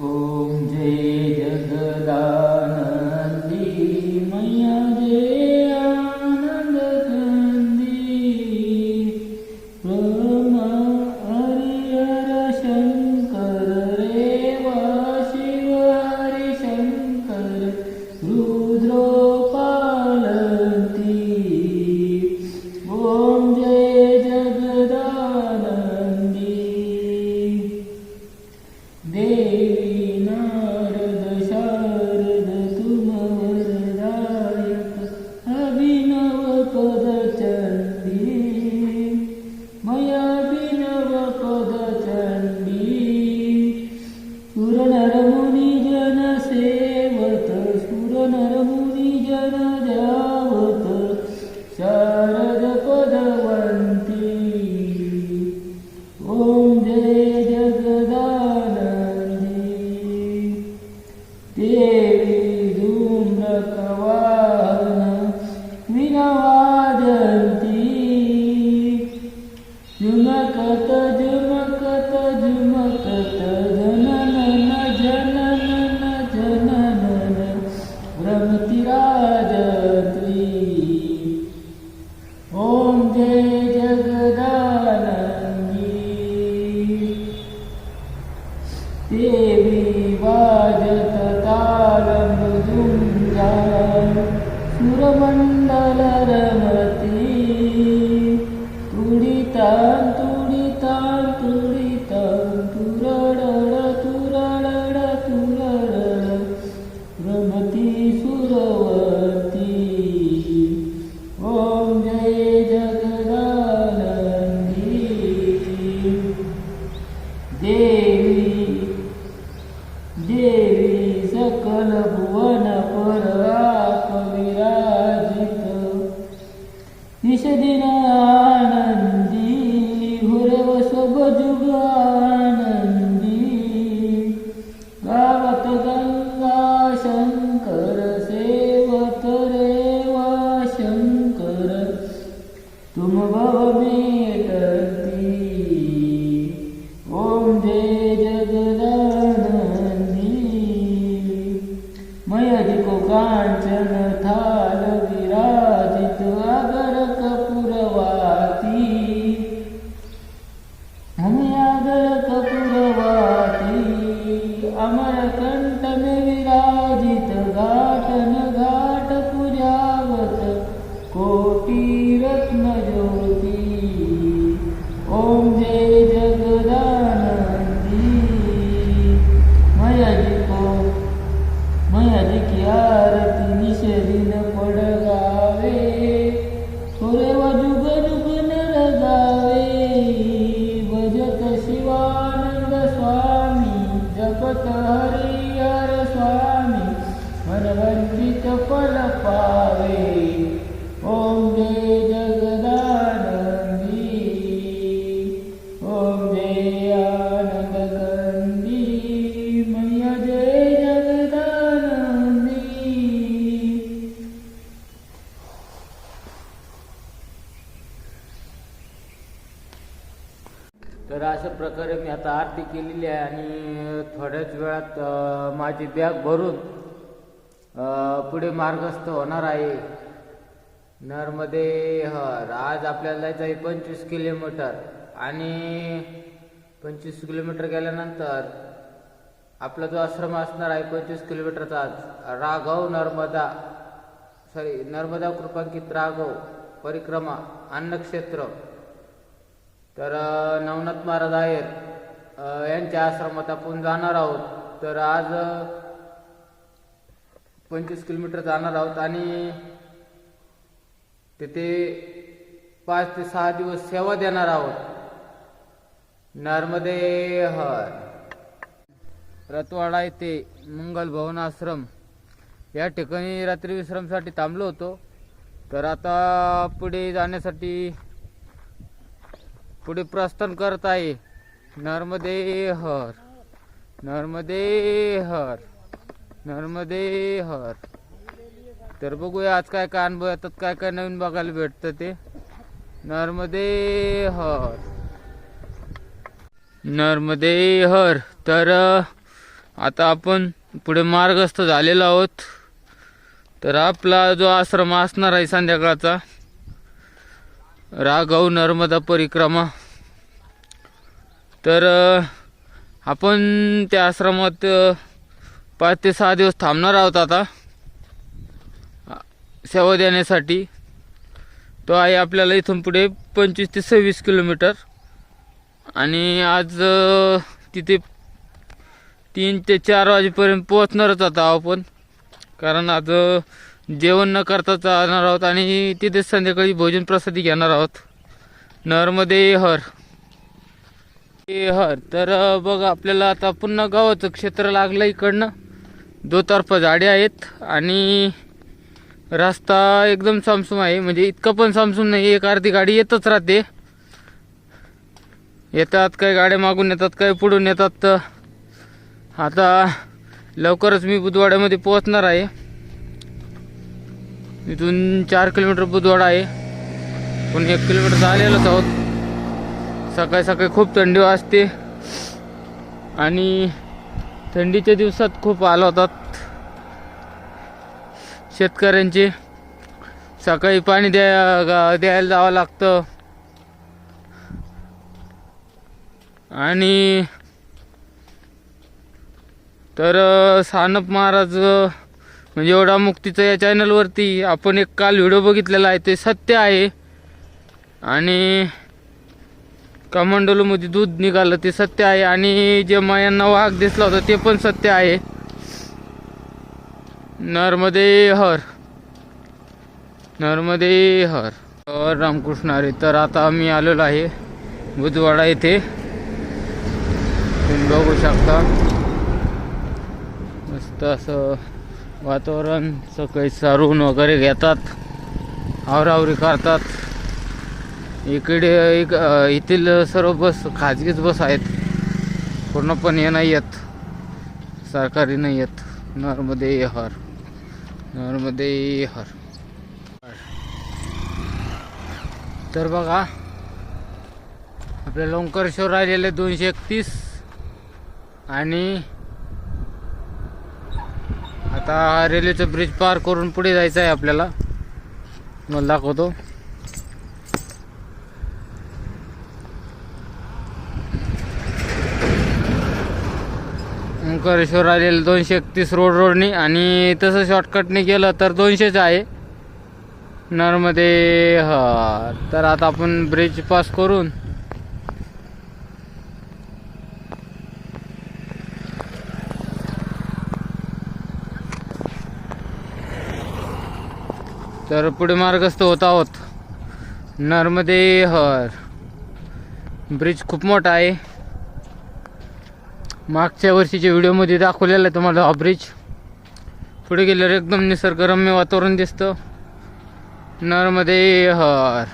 ॐ जय tan turi tan turi tan तर अशा प्रकारे मी आता आरती केलेली आहे आणि थोड्याच वेळात माझी बॅग भरून पुढे मार्गस्थ होणार आहे. नर्मदे हर आज आपल्याला जायचं आहे पंचवीस किलोमीटर. आणि पंचवीस किलोमीटर गेल्यानंतर आपला जो आश्रम असणार आहे पंचवीस किलोमीटरचा आज राघव नर्मदा सॉरी नर्मदा कृपांकित राघव परिक्रमा अन्नक्षेत्र. तर नवनाथ महाराज आहेत. यांच्या आश्रमात आपण जाणार आहोत. तर आज पंचवीस किलोमीटर जाणार आहोत. आणि तिथे पाच ते सहा दिवस सेवा देणार आहोत. नर्मदे हर रतवाडा येथे मंगल भवन आश्रम. या ठिकाणी रात्री विश्रामसाठी थांबलो होतो. तर आता पुढे जाण्यासाठी पुढे प्रस्थान करत आहे नर्मदे हर नर्मदे हर नर्मदे हर तर बघूया आज काय काय अनुभव येतात काय काय नवीन बघायला भेटतं ते. नर्मदे हर नर्मदे हर तर आता आपण पुढे मार्गस्थ झालेलो आहोत. तर आपला जो आश्रम असणार आहे संध्याकाळचा राघव नर्मदा परिक्रमा. तर आपण त्या आश्रमात पाच ते सहा दिवस थांबणार आहोत आता. सेवा देण्यासाठी. तो आहे आपल्याला इथून पुढे पंचवीस ते सव्वीस किलोमीटर. आणि आज तिथे तीन ते चार वाजेपर्यंत पोहोचणारच आता आपण. कारण आज जेवण न करता जाणार आहोत आणि तिथेच संध्याकाळी भोजन प्रसादी घेणार आहोत. नरमध्ये हर. ए हर. तर बघा आपल्याला आता पुन्हा गावाचं क्षेत्र लागलं इकडनं. दोतर्फा झाडे आहेत आणि रस्ता एकदम सामसूम आहे. म्हणजे इतकं पण सामसूम नाही एक अर्धी गाडी येतच राहते. येतात काही गाड्या मागून येतात काही पुढून येतात तर आता लवकरच मी बुधवाड्यामध्ये पोहोचणार आहे. इथून चार किलोमीटर बुधवाडा आहे. पण एक किलोमीटर आलेलोच आहोत. सकाळी सकाळी खूप थंडी वाजते. आणि थंडीच्या दिवसात खूप आला होतात. शेतकऱ्यांचे सकाळी पाणी द्या गा- द्यायला जावं लागतं. आणि तर सानप महाराज म्हणजे एवढा मुक्तीचं या चॅनलवरती आपण एक काल व्हिडिओ बघितलेला आहे ते सत्य आहे. आणि कमंडलूमध्ये दूध निघालं ते सत्य आहे. आणि जे मायांना वाघ दिसला होता ते पण सत्य आहे. नर्मदे हर. नर्मदे हर. अ, रामकृष्ण अरे तर आता आम्ही आलेलो आहे बुधवाडा येथे. तुम्ही बघू शकता. मस्त असं वातावरण सकाळी सारून वगैरे घेतात. आवरावरी करतात. इकडे एक येथील सर्व बस खाजगीच बस आहेत. पूर्णपणे हे नाही आहेत सरकारी नाही आहेत नर्मदे हर. नॉर्मदे हर. तर बघा आपल्या ओंकारेश्वर राहिलेले दोनशे एकतीस. आणि आता रेल्वेचं ब्रिज पार करून पुढे जायचं आहे आपल्याला. मला दाखवतो. ओंकारेश्वर आलेलं दोनशे एकतीस रोड रोडनी आणि तसं शॉर्टकटने गेलं तर दोनशेच आहे. नर्मदे हां तर आता आपण ब्रिज पास करून तर पुढे मार्गस्थ होत आहोत. नर्मदे हर ब्रिज खूप मोठा आहे. मागच्या वर्षीच्या व्हिडिओमध्ये दाखवलेला आहे तुम्हाला हा ब्रिज पुढे गेल्यावर एकदम निसर्गरम्य वातावरण दिसतं. नर्मदे हर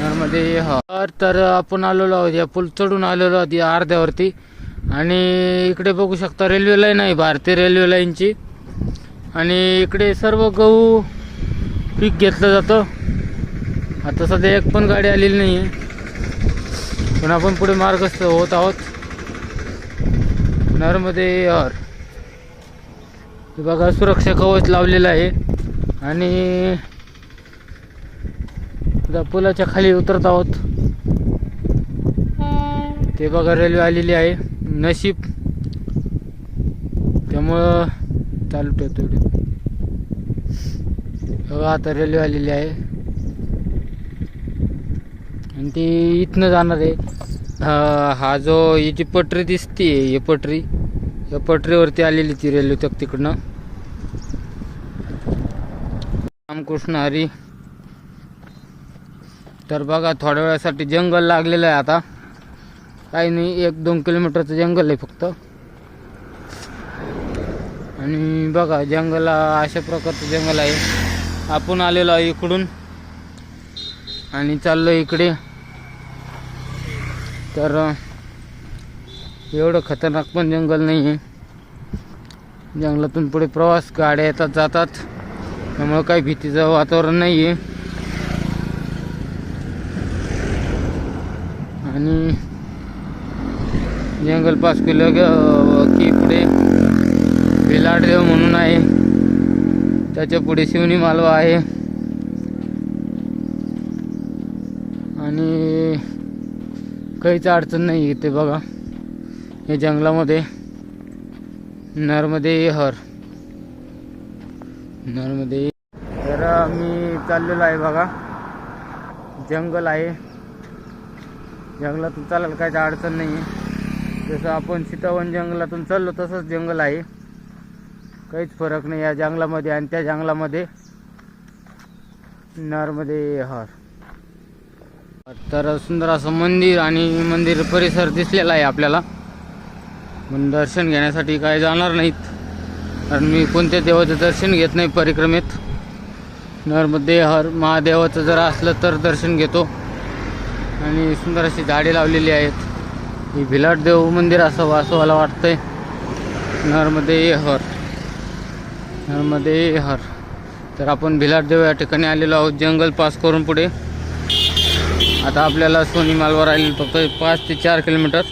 नर्मदे हर तर आपण आलेलो आहोत या पूल चढून आलेलो आहोत या अर्ध्यावरती. आणि इकडे बघू शकता रेल्वे लाईन आहे भारतीय रेल्वे लाईनची आणि इकडे सर्व गहू पीक घेतलं जातं. आता सध्या एक पण गाडी आलेली नाही आहे पण आपण पुढे मार्गस्थ होत आहोत. नर्मदे यार बघा सुरक्षा कवच लावलेलं आहे. आणि आता पुलाच्या खाली उतरत आहोत. ते बघा रेल्वे आलेली आहे. नशीब. त्यामुळं चालू ठेवतो बघा आता रेल्वे आलेली आहे. आणि ती इथनं जाणार आहे. हा हा जो ही जी पटरी दिसते ही पटरी या पटरीवरती आलेली ती रेल्वे तक तिकडनं. रामकृष्ण हरी. तर बघा थोड्या वेळासाठी जंगल लागलेलं आहे आता. काही नाही एक दोन किलोमीटरचं जंगल आहे फक्त. आणि बघा जंगल अशा प्रकारचं जंगल आहे. आपण आलेलो आहे इकडून. आणि चाललो इकडे. तर एवढं खतरनाक पण जंगल नाही आहे जंगलातून पुढे प्रवास गाड्या येतात जातात. त्यामुळं काही भीतीचं वातावरण नाही आहे आणि जंगल पास केलं ग- की पुढे भिलाडदेव म्हणून आहे. त्याच्या पुढे शिवनी मालवा आहे. आणि काहीच अडचण नाही इथे बघा. हे जंगलामध्ये नर्मदे हर. नर्मदे. तर मी चाललेलो आहे बघा. जंगल आहे. जंगलातून चालायला काहीच अडचण नाही. आहे जसं आपण सीतावन जंगलातून चाललो तसंच जंगल आहे. काहीच फरक नाही या जंगलामध्ये आणि त्या जंगलामध्ये नर्मदे हर. तर सुंदर असं मंदिर आणि मंदिर परिसर दिसलेला आहे आपल्याला. पण दर्शन घेण्यासाठी काय जाणार नाहीत. कारण मी कोणत्या देवाचं दर्शन घेत नाही परिक्रमेत. नर्मदे हर महादेवाचं जर असलं तर दर्शन घेतो. आणि सुंदर अशी झाडे लावलेली आहेत. ही भिलाट देव मंदिर असं असं मला वाटतंय. नर्मदे हर नर्मदे हर तर आपण भिलाट देव या ठिकाणी आलेलो आहोत. जंगल पास करून पुढे. आता आपल्याला सोनी मालवा राहील फक्त पाच ते चार किलोमीटर.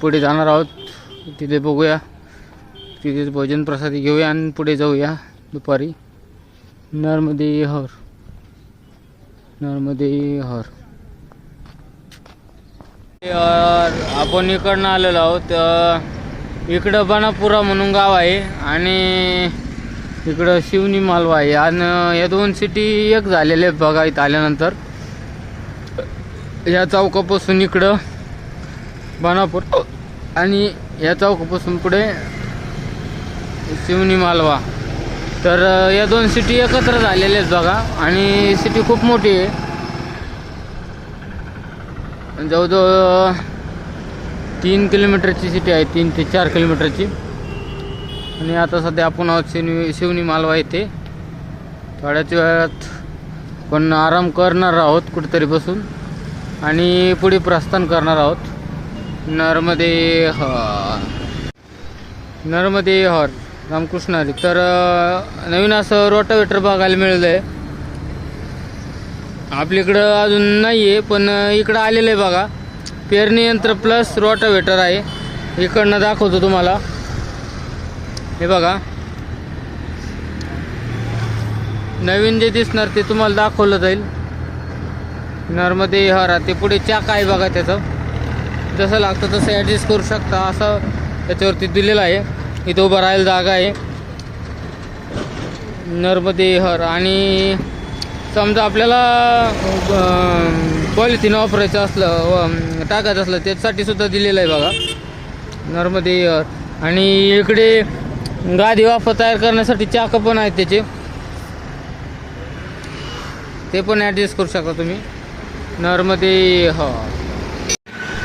पुढे जाणार आहोत. तिथे बघूया. तिथे भोजन प्रसादी घेऊया आणि पुढे जाऊया दुपारी. नर्मदे हर. नर्मदे हर. आपण इकडनं आलेलो आहोत. इकडं बनापुरा म्हणून गाव आहे आणि इकडं शिवनी मालवा आहे. आणि या दोन सिटी एक झालेल्या आहेत बघा इथं आल्यानंतर. या चौकापासून इकडं बनापूर आणि या चौकापासून पुढे शिवनी मालवा. तर या दोन सिटी एकत्र झालेल्या आहेत बघा आणि सिटी खूप मोठी आहे. जवळजवळ तीन किलोमीटरची सिटी आहे तीन ते चार किलोमीटरची. आणि आता सध्या आपण आहोत शिवनी शिवनी मालवा येथे थोड्याच वेळात पण आराम करणार आहोत कुठेतरी बसून. आणि पुढे प्रस्थान करणार आहोत. नर्मदे हर. नर्मदे हर. रामकृष्णारी तर नवीन असं रोटावेटर बघायला मिळलं आहे आपल्याकडं अजून नाही आहे पण इकडं आलेलं आहे बघा. पेरणी यंत्र प्लस रोटावेटर आहे. इकडनं दाखवतो तुम्हाला. हे बघा. नवीन जे दिसणार ते तुम्हाला दाखवलं जाईल. नर्मदे हरा ते पुढे चाक आहे बघा त्याचं. जसं लागतं तसं ॲडजस्ट करू शकता असं त्याच्यावरती दिलेलं आहे. इथं उभं राहायला जागा आहे. नर्मदे हर आणि समजा आपल्याला पॉलिथिन वापरायचं असलं व टाकायचं असलं त्याच्यासाठी सुद्धा दिलेलं आहे बघा. नर्मदे हर. आणि इकडे गादी वाफा तयार करण्यासाठी चाकं पण आहेत त्याचे. ते पण ॲडजस्ट करू शकता तुम्ही. नर्मदे हर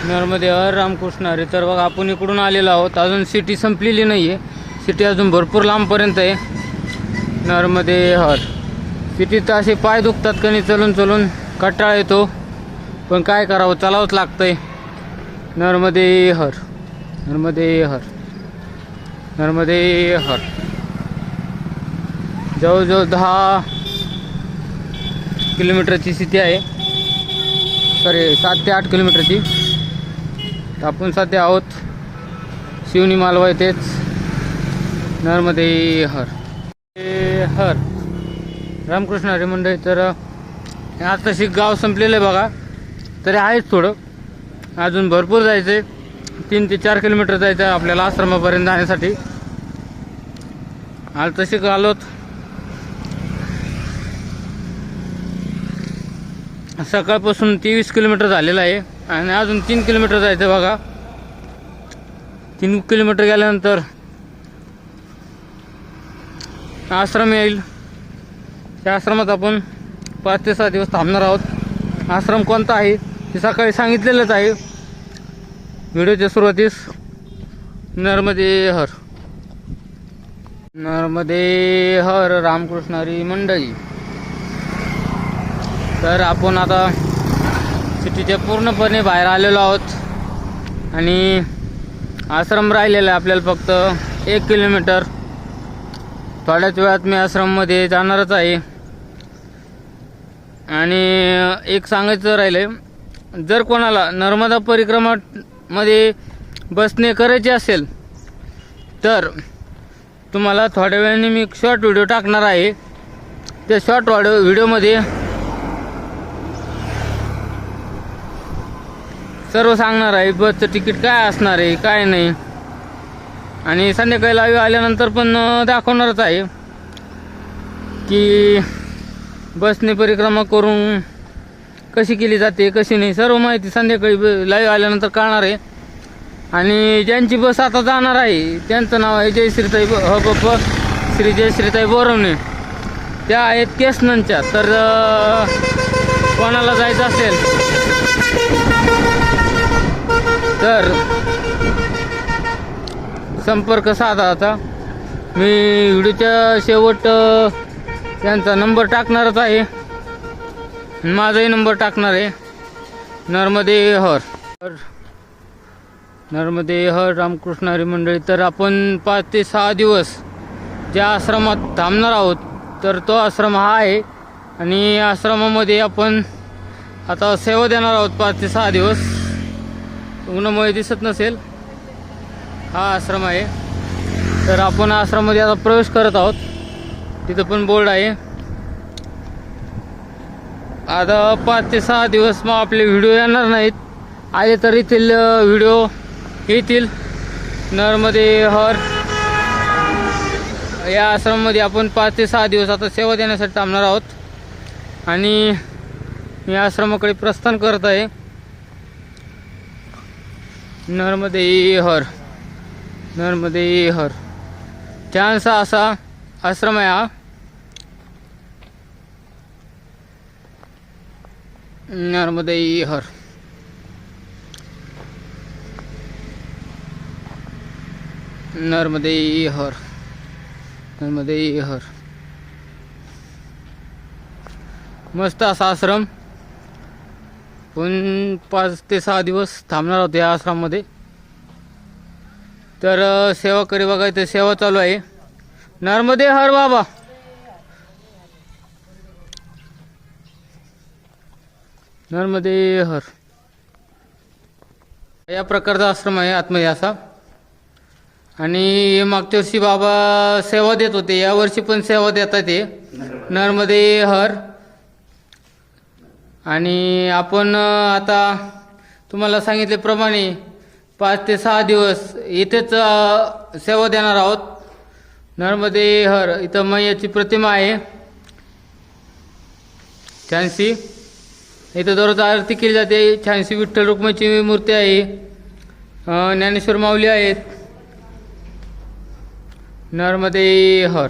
नर्मदे हर रामकृष्ण अरे तर बघा आपण इकडून आलेलो आहोत. अजून सिटी संपलेली नाही आहे सिटी अजून भरपूर लांबपर्यंत आहे. नर्मदे हो. हर सिटीत असे पाय दुखतात कणी चलून चलून. कंटाळा येतो. पण काय करावं? चालावंच लागतंय. नर्मदे हर नर्मदे हर नर्मदे हर जवळजवळ दहा किलोमीटरची सिटी आहे. सॉरी सात ते आठ किलोमीटरची. तर आपण सध्या आहोत शिवनी मालवा येथेच नर्मदे हर. हर. रामकृष्ण हरी मंडळी तर आता तशी गाव संपलेलं आहे बघा. तरी आहेच थोडं. अजून भरपूर जायचं आहे तीन ते चार किलोमीटर जायचं आहे आपल्याला आश्रमापर्यंत जाण्यासाठी. आज तशी आलोत. सकाळपासून तेवीस किलोमीटर झालेलं आहे. आणि अजून तीन किलोमीटर जायचं आहे बघा. तीन किलोमीटर गेल्यानंतर आश्रम येईल. त्या आश्रमात आपण पाच ते सहा दिवस थांबणार आहोत. आश्रम कोणता आहे? ते सकाळी सांगितलेलंच आहे. व्हिडिओच्या सुरुवातीस नर्मदे हर. नर्मदे हर रामकृष्णारी मंडळी. तर आपण आता सिटीच्या पूर्णपणे बाहेर आलेलो आहोत. आणि आश्रम राहिलेला आहे आपल्याला फक्त एक किलोमीटर. थोड्याच वेळात मी आश्रममध्ये जाणारच आहे. आणि एक सांगायचं राहिलं जर कोणाला नर्मदा परिक्रमामध्ये बसणे करायचे असेल तर तुम्हाला थोड्या वेळाने मी शॉर्ट व्हिडिओ टाकणार आहे. त्या शॉर्ट व्हिडिओ व्हिडिओमध्ये सर्व सांगणार आहे बसचं तिकीट काय असणार आहे काय नाही. आणि संध्याकाळी लाईव आल्यानंतर पण दाखवणारच आहे. की बसने परिक्रमा करून कशी केली जाते कशी नाही सर्व माहिती संध्याकाळी लाईव्ह आल्यानंतर कळणार आहे. आणि ज्यांची बस आता जाणार आहे त्यांचं नाव आहे जयश्रीताई ब- ह ब श्री जयश्रीताई बोरवणे. त्या आहेत केसनंच्या तर कोणाला जायचं असेल तर संपर्क साधा आता. मी व्हिडिओच्या शेवट त्यांचा नंबर टाकणारच आहे. माझाही नंबर टाकणार आहे. नर्मदे हर. हर. नर्मदे हर रामकृष्ण हरी मंडळी तर आपण पाच ते सहा दिवस ज्या आश्रमात थांबणार आहोत तर तो आश्रम हा आहे. आणि आश्रमामध्ये आपण आता सेवा देणार आहोत पाच ते सहा दिवस. उन्हामुळे दिसत नसेल. हा आश्रम आहे. तर आपण आश्रममध्ये आता प्रवेश करत आहोत. तिथं पण बोर्ड आहे. आता पाच ते सहा दिवस मग आपले व्हिडिओ येणार नाहीत. आले तर येथील व्हिडिओ येतील. नरमध्ये हर या आश्रममध्ये आपण पाच ते सहा दिवस आता सेवा देण्यासाठी थांबणार आहोत. आणि मी आश्रमाकडे प्रस्थान करत आहे. नर्मदे हर नर्मदे हर. त्यांचा असा आश्रम आहे हा. नर्मदे हर. नर्मदे हर नर्मदे हर. मस्त असा आश्रम. पण पाच ते सहा दिवस थांबणार होते या आश्रममध्ये. तर सेवा करी बघायचं सेवा चालू आहे. नर्मदे हर बाबा. नर्मदे हर. या प्रकारचा आश्रम आहे आतमध्ये असा आणि मागच्या वर्षी बाबा सेवा देत होते या वर्षी पण सेवा देतात ते. नर्मदे हर. आणि आपण आता तुम्हाला सांगितल्याप्रमाणे पाच ते सहा दिवस इथेच सेवा देणार आहोत. नर्मदे हर इथं मैयाची प्रतिमा आहे. छानशी. इथं दररोज आरती केली जाते. छानशी विठ्ठल रुक्माची मूर्ती आहे. ज्ञानेश्वर माऊली आहेत. नर्मदे हर.